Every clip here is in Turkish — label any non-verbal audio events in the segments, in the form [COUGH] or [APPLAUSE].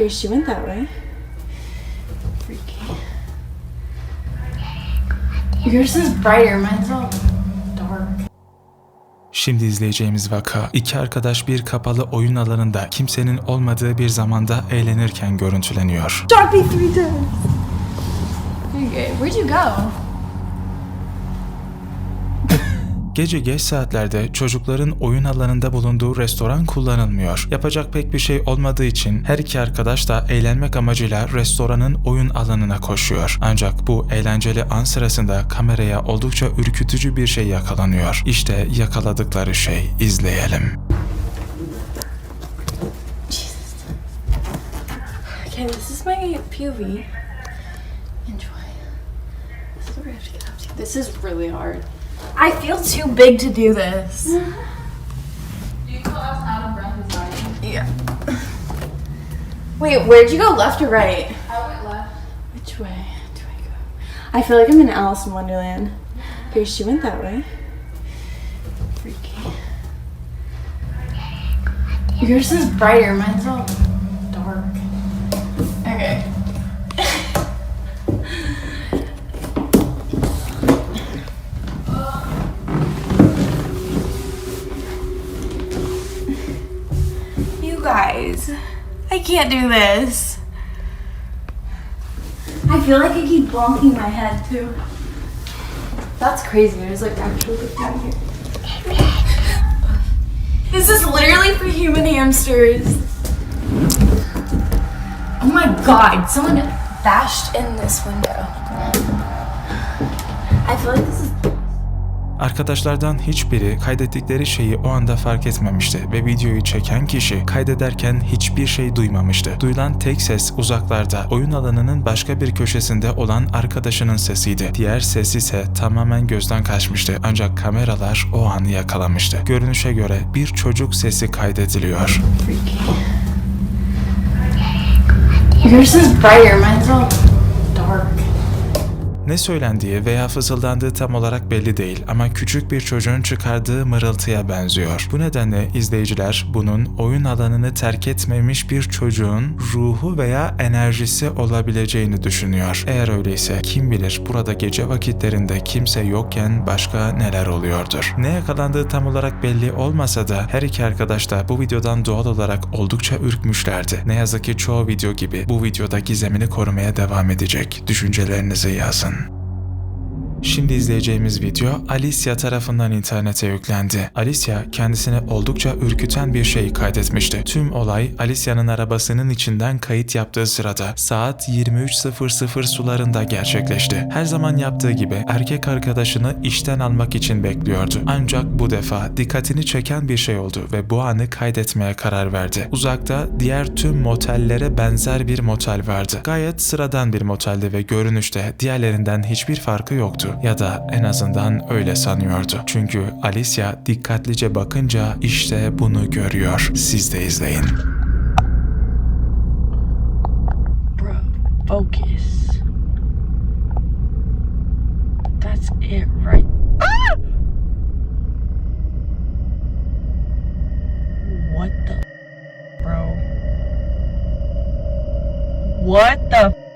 Here, she went that way. Freaky. Yours is brighter, mine's all dark. Şimdi izleyeceğimiz vaka iki arkadaş bir kapalı oyun alanında kimsenin olmadığı bir zamanda eğlenirken görüntüleniyor. Drop me three times. Okay, where'd you go? Gece geç saatlerde çocukların oyun alanında bulunduğu restoran kullanılmıyor. Yapacak pek bir şey olmadığı için her iki arkadaş da eğlenmek amacıyla restoranın oyun alanına koşuyor. Ancak bu eğlenceli an sırasında kameraya oldukça ürkütücü bir şey yakalanıyor. İşte yakaladıkları şey izleyelim. Okay, this is my POV. Enjoy. This is really hard. I feel too big to do this. [LAUGHS] Do you feel us out of breath? Yeah. Wait, where'd you go? Left or right? I went left. Which way do I go? I feel like I'm in Alice in Wonderland. Here, she went that way. Freaky. Yours is brighter, mine's all dark. Okay. I can't do this. I feel like I keep bonking my head too. That's crazy. There's like actually down here. This is literally for human hamsters. Oh my god, someone bashed in this window. I feel like this is Arkadaşlardan hiçbiri kaydettikleri şeyi o anda fark etmemişti ve videoyu çeken kişi kaydederken hiçbir şey duymamıştı. Duyulan tek ses uzaklarda oyun alanının başka bir köşesinde olan arkadaşının sesiydi. Diğer ses ise tamamen gözden kaçmıştı ancak kameralar o anı yakalamıştı. Görünüşe göre bir çocuk sesi kaydediliyor. Yours is brighter, mine's all dark. Ne söylendiği veya fısıldandığı tam olarak belli değil ama küçük bir çocuğun çıkardığı mırıltıya benziyor. Bu nedenle izleyiciler bunun oyun alanını terk etmemiş bir çocuğun ruhu veya enerjisi olabileceğini düşünüyor. Eğer öyleyse kim bilir burada gece vakitlerinde kimse yokken başka neler oluyordur. Ne yakalandığı tam olarak belli olmasa da her iki arkadaş da bu videodan doğal olarak oldukça ürkmüşlerdi. Ne yazık ki çoğu video gibi bu videoda gizemini korumaya devam edecek. Düşüncelerinizi yazın. Şimdi izleyeceğimiz video Alicia tarafından internete yüklendi. Alicia kendisine oldukça ürküten bir şey kaydetmişti. Tüm olay Alicia'nın arabasının içinden kayıt yaptığı sırada saat 23.00 sularında gerçekleşti. Her zaman yaptığı gibi erkek arkadaşını işten almak için bekliyordu. Ancak bu defa dikkatini çeken bir şey oldu ve bu anı kaydetmeye karar verdi. Uzakta diğer tüm motellere benzer bir motel vardı. Gayet sıradan bir moteldi ve görünüşte diğerlerinden hiçbir farkı yoktu ya da en azından öyle sanıyordu. Çünkü Alicia dikkatlice bakınca işte bunu görüyor. Siz de izleyin. Bro, focus. That's it right. What the bro? What the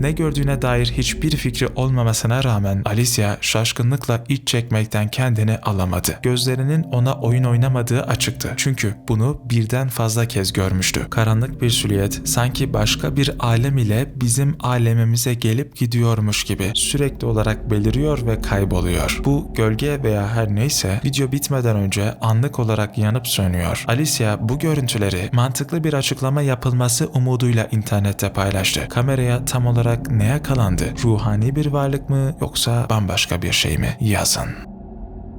Ne gördüğüne dair hiçbir fikri olmamasına rağmen Alicia şaşkınlıkla iç çekmekten kendini alamadı. Gözlerinin ona oyun oynamadığı açıktı. Çünkü bunu birden fazla kez görmüştü. Karanlık bir silüet sanki başka bir alem ile bizim alemimize gelip gidiyormuş gibi sürekli olarak beliriyor ve kayboluyor. Bu gölge veya her neyse video bitmeden önce anlık olarak yanıp sönüyor. Alicia bu görüntüleri mantıklı bir açıklama yapılması umuduyla internette paylaştı. Kameraya tam olarak ne yakalandı? Ruhani bir varlık mı yoksa bambaşka bir şey mi? Yazın.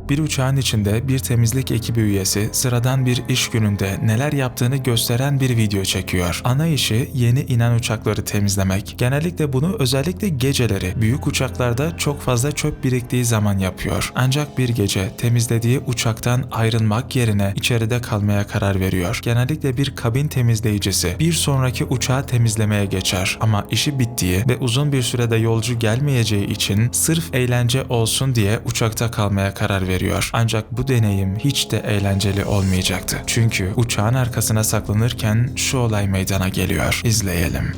Bir uçağın içinde bir temizlik ekibi üyesi sıradan bir iş gününde neler yaptığını gösteren bir video çekiyor. Ana işi yeni inen uçakları temizlemek. Genellikle bunu özellikle geceleri büyük uçaklarda çok fazla çöp biriktiği zaman yapıyor. Ancak bir gece temizlediği uçaktan ayrılmak yerine içeride kalmaya karar veriyor. Genellikle bir kabin temizleyicisi bir sonraki uçağı temizlemeye geçer ama işi bittiği ve uzun bir sürede yolcu gelmeyeceği için sırf eğlence olsun diye uçakta kalmaya karar veriyor. Veriyor. Ancak bu deneyim hiç de eğlenceli olmayacaktı. Çünkü uçağın arkasına saklanırken şu olay meydana geliyor. İzleyelim.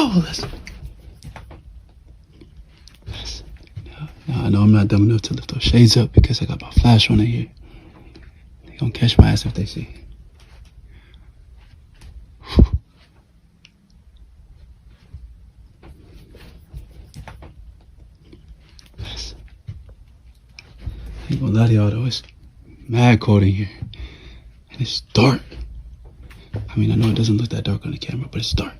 Let's go. Let's. Let's. No, no, I know I'm not dumb enough to lift those shades up because I got my flash on in here. They gonna catch my ass if they see. Let's. I ain't gonna lie to y'all though, it's mad cold in here. And it's dark. I mean, I know it doesn't look that dark on the camera, but it's dark.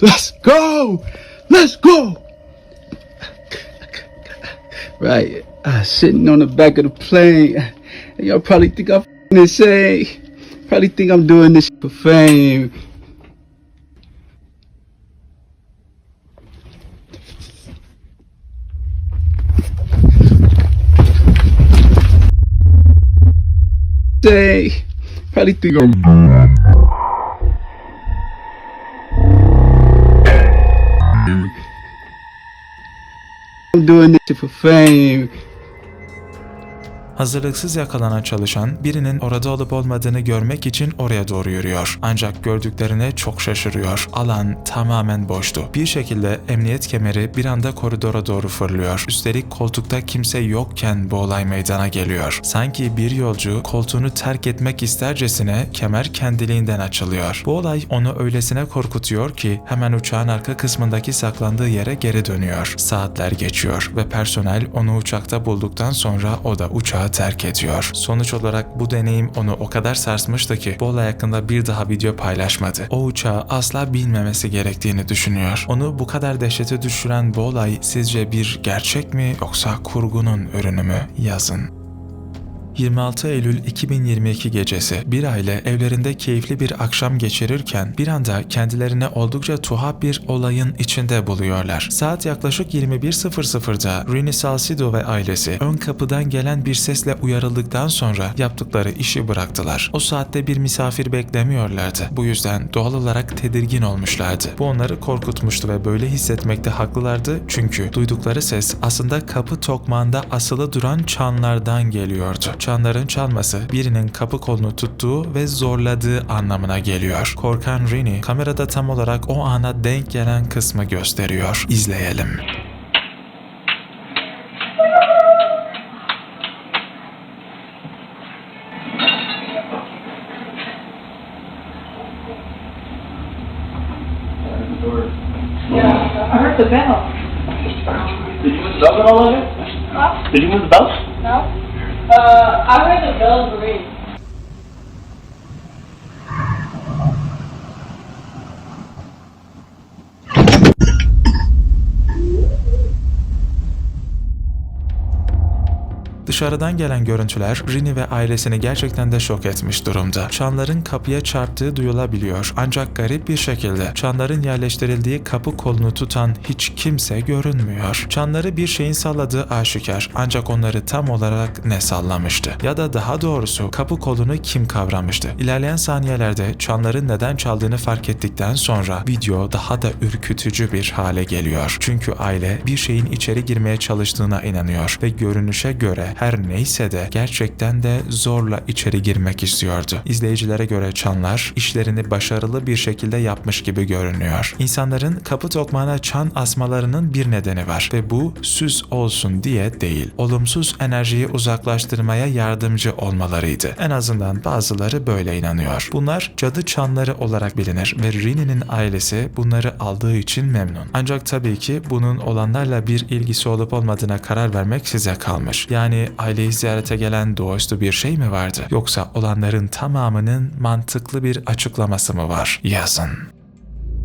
Let's go! Let's go! Right, uh, sitting on the back of the plane. Y'all probably think I'm insane. Probably think I'm doing this for fame. say. Probably think I'm. Doing this for fame. Hazırlıksız yakalanan çalışan birinin orada olup olmadığını görmek için oraya doğru yürüyor. Ancak gördüklerine çok şaşırıyor. Alan tamamen boştu. Bir şekilde emniyet kemeri bir anda koridora doğru fırlıyor. Üstelik koltukta kimse yokken bu olay meydana geliyor. Sanki bir yolcu koltuğunu terk etmek istercesine kemer kendiliğinden açılıyor. Bu olay onu öylesine korkutuyor ki hemen uçağın arka kısmındaki saklandığı yere geri dönüyor. Saatler geçiyor ve personel onu uçakta bulduktan sonra o da uçağı terk ediyor. Sonuç olarak bu deneyim onu o kadar sarsmıştı ki bu olay hakkında bir daha video paylaşmadı. O uçağı asla bilmemesi gerektiğini düşünüyor. Onu bu kadar dehşete düşüren bu olay sizce bir gerçek mi yoksa kurgunun ürünü mü? Yazın. 26 Eylül 2022 gecesi bir aile evlerinde keyifli bir akşam geçirirken bir anda kendilerine oldukça tuhaf bir olayın içinde buluyorlar. Saat yaklaşık 21.00'da Rini Salcido ve ailesi ön kapıdan gelen bir sesle uyarıldıktan sonra yaptıkları işi bıraktılar. O saatte bir misafir beklemiyorlardı. Bu yüzden doğal olarak tedirgin olmuşlardı. Bu onları korkutmuştu ve böyle hissetmekte haklılardı çünkü duydukları ses aslında kapı tokmağında asılı duran çanlardan geliyordu. Çanların çalması birinin kapı kolunu tuttuğu ve zorladığı anlamına geliyor. Korkan Rini kamerada tam olarak o ana denk gelen kısmı gösteriyor. İzleyelim. I heard the bell. Did you move the at all? Huh? Did you move the bells? No? Uh, I heard the bells ring. Dışarıdan gelen görüntüler Rini ve ailesini gerçekten de şok etmiş durumda. Çanların kapıya çarptığı duyulabiliyor ancak garip bir şekilde çanların yerleştirildiği kapı kolunu tutan hiç kimse görünmüyor. Çanları bir şeyin salladığı aşikar ancak onları tam olarak ne sallamıştı? Ya da daha doğrusu kapı kolunu kim kavramıştı? İlerleyen saniyelerde çanların neden çaldığını fark ettikten sonra video daha da ürkütücü bir hale geliyor. Çünkü aile bir şeyin içeri girmeye çalıştığına inanıyor ve görünüşe göre her neyse de gerçekten de zorla içeri girmek istiyordu. İzleyicilere göre çanlar işlerini başarılı bir şekilde yapmış gibi görünüyor. İnsanların kapı tokmağına çan asmalarının bir nedeni var ve bu süs olsun diye değil. Olumsuz enerjiyi uzaklaştırmaya yardımcı olmalarıydı. En azından bazıları böyle inanıyor. Bunlar cadı çanları olarak bilinir ve Rini'nin ailesi bunları aldığı için memnun. Ancak tabii ki bunun olanlarla bir ilgisi olup olmadığına karar vermek size kalmış. Yani aileyi ziyarete gelen doğaüstü bir şey mi vardı? Yoksa olanların tamamının mantıklı bir açıklaması mı var? Yazın.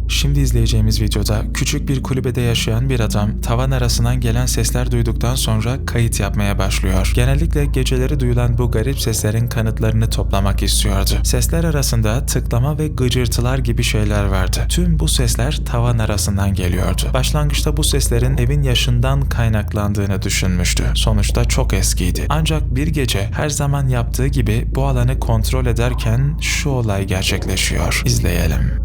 Şimdi izleyeceğimiz videoda küçük bir kulübede yaşayan bir adam tavan arasından gelen sesler duyduktan sonra kayıt yapmaya başlıyor. Genellikle geceleri duyulan bu garip seslerin kanıtlarını toplamak istiyordu. Sesler arasında tıklama ve gıcırtılar gibi şeyler vardı. Tüm bu sesler tavan arasından geliyordu. Başlangıçta bu seslerin evin yaşından kaynaklandığını düşünmüştü. Sonuçta çok eskiydi. Ancak bir gece her zaman yaptığı gibi bu alanı kontrol ederken şu olay gerçekleşiyor. İzleyelim.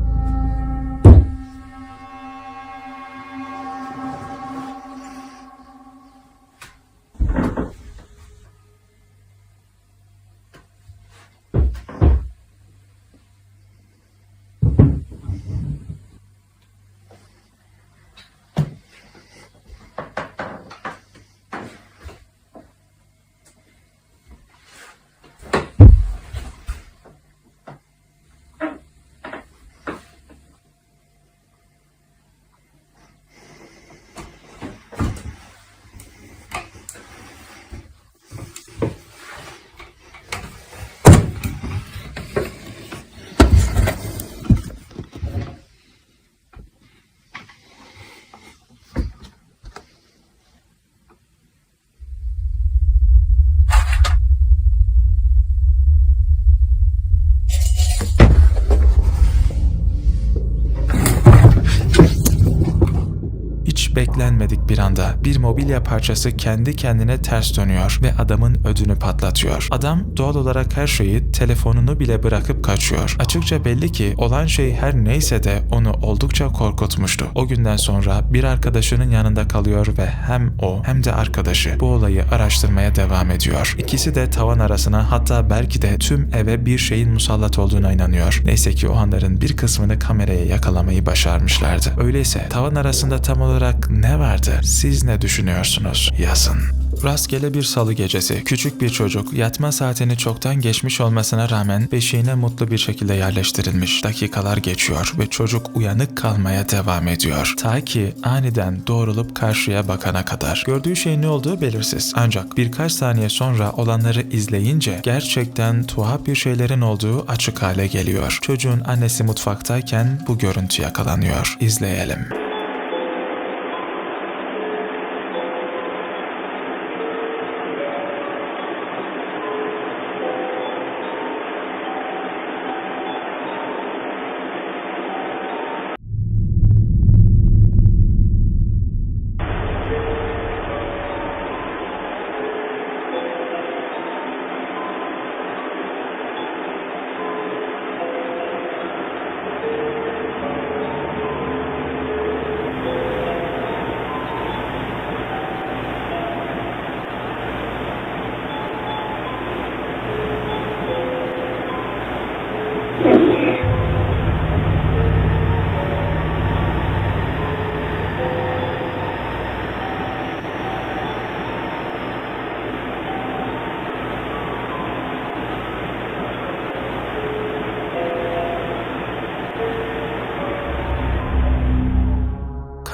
Bir anda bir mobilya parçası kendi kendine ters dönüyor ve adamın ödünü patlatıyor. Adam doğal olarak her şeyi, telefonunu bile bırakıp kaçıyor. Açıkça belli ki olan şey her neyse de onu oldukça korkutmuştu. O günden sonra bir arkadaşının yanında kalıyor ve hem o hem de arkadaşı bu olayı araştırmaya devam ediyor. İkisi de tavan arasına hatta belki de tüm eve bir şeyin musallat olduğuna inanıyor. Neyse ki o anların bir kısmını kameraya yakalamayı başarmışlardı. Öyleyse tavan arasında tam olarak ne vardı? Siz ne düşünüyorsunuz? Yazın. Rastgele bir salı gecesi küçük bir çocuk yatma saatini çoktan geçmiş olmasına rağmen beşiğine mutlu bir şekilde yerleştirilmiş. Dakikalar geçiyor ve çocuk uyanık kalmaya devam ediyor. Ta ki aniden doğrulup karşıya bakana kadar. Gördüğü şey ne olduğu belirsiz. Ancak birkaç saniye sonra olanları izleyince gerçekten tuhaf bir şeylerin olduğu açık hale geliyor. Çocuğun annesi mutfaktayken bu görüntü yakalanıyor. İzleyelim.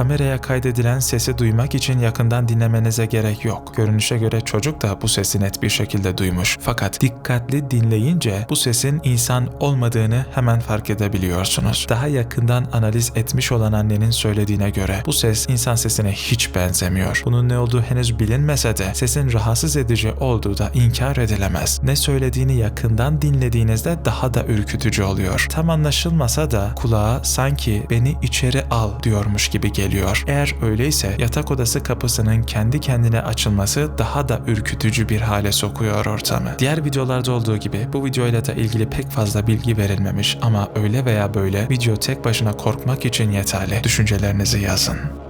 Kameraya kaydedilen sesi duymak için yakından dinlemenize gerek yok. Görünüşe göre çocuk da bu sesi net bir şekilde duymuş. Fakat dikkatli dinleyince bu sesin insan olmadığını hemen fark edebiliyorsunuz. Daha yakından analiz etmiş olan annenin söylediğine göre bu ses insan sesine hiç benzemiyor. Bunun ne olduğu henüz bilinmese de sesin rahatsız edici olduğu da inkar edilemez. Ne söylediğini yakından dinlediğinizde daha da ürkütücü oluyor. Tam anlaşılmasa da kulağa sanki beni içeri al diyormuş gibi geliyor. Eğer öyleyse yatak odası kapısının kendi kendine açılması daha da ürkütücü bir hale sokuyor ortamı. Diğer videolarda olduğu gibi bu videoyla da ilgili pek fazla bilgi verilmemiş ama öyle veya böyle video tek başına korkmak için yeterli. Düşüncelerinizi yazın.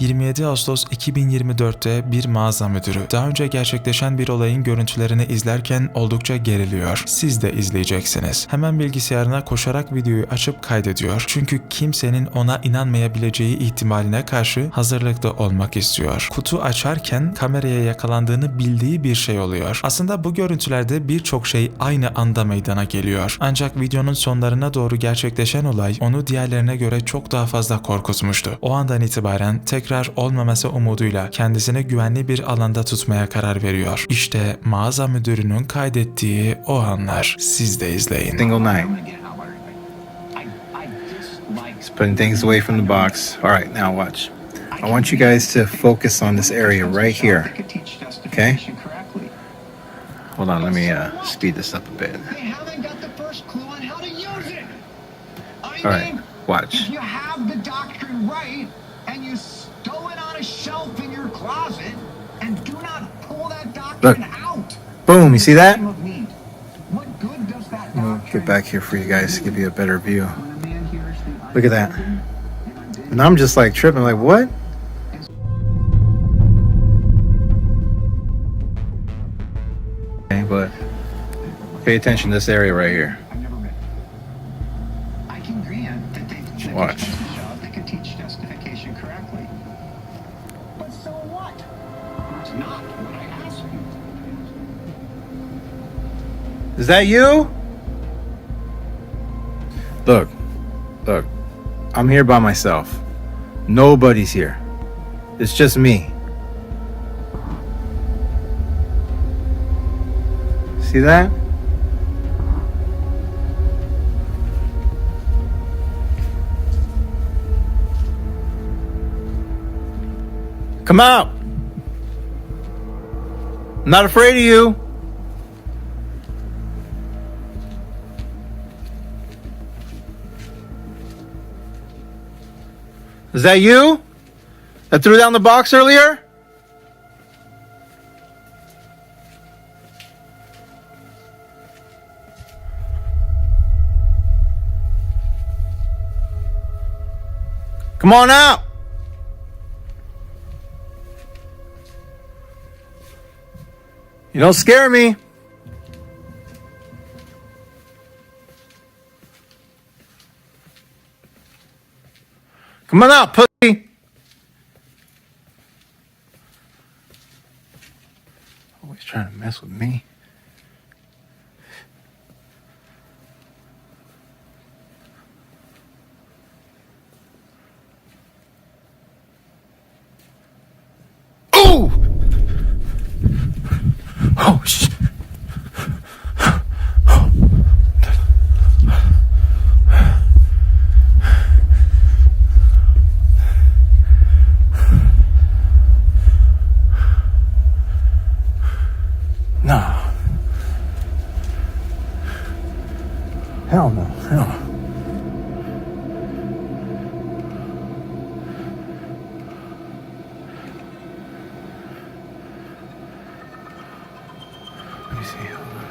27 Ağustos 2024'te bir mağaza müdürü daha önce gerçekleşen bir olayın görüntülerini izlerken oldukça geriliyor. Siz de izleyeceksiniz. Hemen bilgisayarına koşarak videoyu açıp kaydediyor. Çünkü kimsenin ona inanmayabileceği ihtimaline karşı hazırlıklı olmak istiyor. Kutu açarken kameraya yakalandığını bildiği bir şey oluyor. Aslında bu görüntülerde birçok şey aynı anda meydana geliyor. Ancak videonun sonlarına doğru gerçekleşen olay onu diğerlerine göre çok daha fazla korkutmuştu. O andan itibaren tekrar tekrar olmaması umuduyla kendisini güvenli bir alanda tutmaya karar veriyor. İşte mağaza müdürünün kaydettiği o anlar. Siz de izleyin. single night. He's putting things away from the box. All right, now watch. I want you guys to focus on this area right here. Okay? Hold on, let me uh, speed this up a bit. All right, watch. if you have the doctrine right out, Boom, you see that? of need. What good does that I'll get back here for you guys to give you a better view. when a man hears the Look at that. And I'm just like tripping, like, what? Okay, but pay attention to this area right here. I've that you? Look, look, I'm here by myself. Nobody's here. It's just me. See that? Come out! I'm not afraid of you. Is that you? That threw down the box earlier? Come on out! You don't scare me. Come on out, pussy. Always trying to mess with me. Oh! Oh, shit. No. Hell no. Hell no. Let me see. Hold on.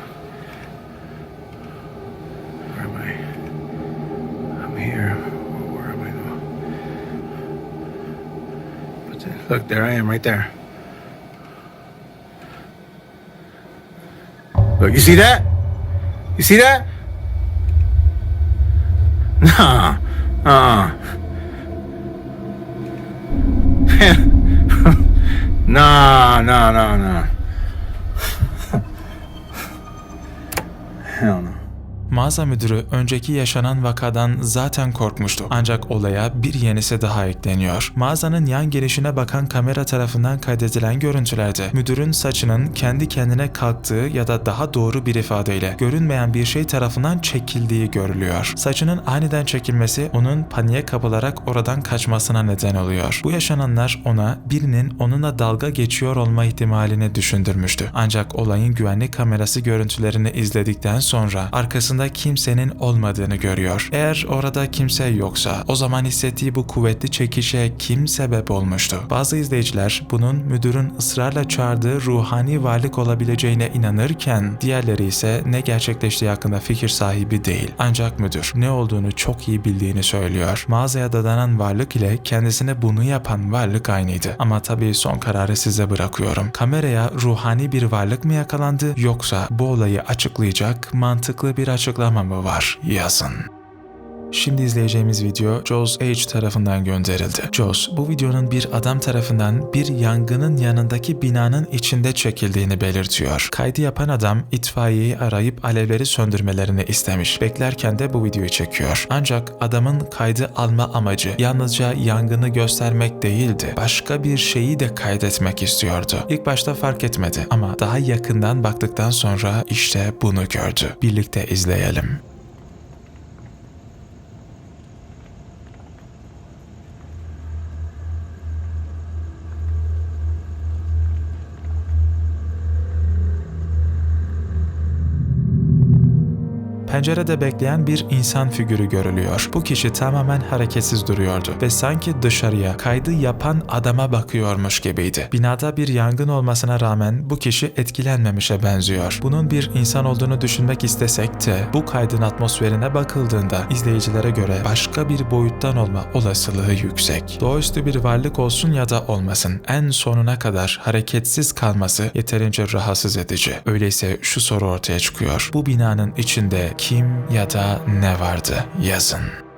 Where am I? I'm here. Where am I now? But then- look, there I am, right there. Look, you see that? You see that? Nah. Uh. [LAUGHS] nah, nah, nah, nah. [LAUGHS] Hell no. Mağaza müdürü önceki yaşanan vakadan zaten korkmuştu. Ancak olaya bir yenisi daha ekleniyor. Mağazanın yan gelişine bakan kamera tarafından kaydedilen görüntülerde müdürün saçının kendi kendine kalktığı ya da daha doğru bir ifadeyle görünmeyen bir şey tarafından çekildiği görülüyor. Saçının aniden çekilmesi onun paniğe kapılarak oradan kaçmasına neden oluyor. Bu yaşananlar ona birinin onunla dalga geçiyor olma ihtimalini düşündürmüştü. Ancak olayın güvenlik kamerası görüntülerini izledikten sonra arkasında kimsenin olmadığını görüyor. Eğer orada kimse yoksa o zaman hissettiği bu kuvvetli çekişe kim sebep olmuştu? Bazı izleyiciler bunun müdürün ısrarla çağırdığı ruhani varlık olabileceğine inanırken diğerleri ise ne gerçekleştiği hakkında fikir sahibi değil. Ancak müdür ne olduğunu çok iyi bildiğini söylüyor. Mağazaya dadanan varlık ile kendisine bunu yapan varlık aynıydı. Ama tabii son kararı size bırakıyorum. Kameraya ruhani bir varlık mı yakalandı yoksa bu olayı açıklayacak mantıklı bir açıklama mı var? Yazın. Şimdi izleyeceğimiz video Joz H tarafından gönderildi. Joz, bu videonun bir adam tarafından bir yangının yanındaki binanın içinde çekildiğini belirtiyor. Kaydı yapan adam itfaiyeyi arayıp alevleri söndürmelerini istemiş. Beklerken de bu videoyu çekiyor. Ancak adamın kaydı alma amacı yalnızca yangını göstermek değildi. Başka bir şeyi de kaydetmek istiyordu. İlk başta fark etmedi ama daha yakından baktıktan sonra işte bunu gördü. Birlikte izleyelim. Pencerede bekleyen bir insan figürü görülüyor. Bu kişi tamamen hareketsiz duruyordu ve sanki dışarıya kaydı yapan adama bakıyormuş gibiydi. Binada bir yangın olmasına rağmen bu kişi etkilenmemişe benziyor. Bunun bir insan olduğunu düşünmek istesek de bu kaydın atmosferine bakıldığında izleyicilere göre başka bir boyuttan olma olasılığı yüksek. Doğaüstü bir varlık olsun ya da olmasın en sonuna kadar hareketsiz kalması yeterince rahatsız edici. Öyleyse şu soru ortaya çıkıyor. Bu binanın içinde kim ya da ne vardı? Yazın.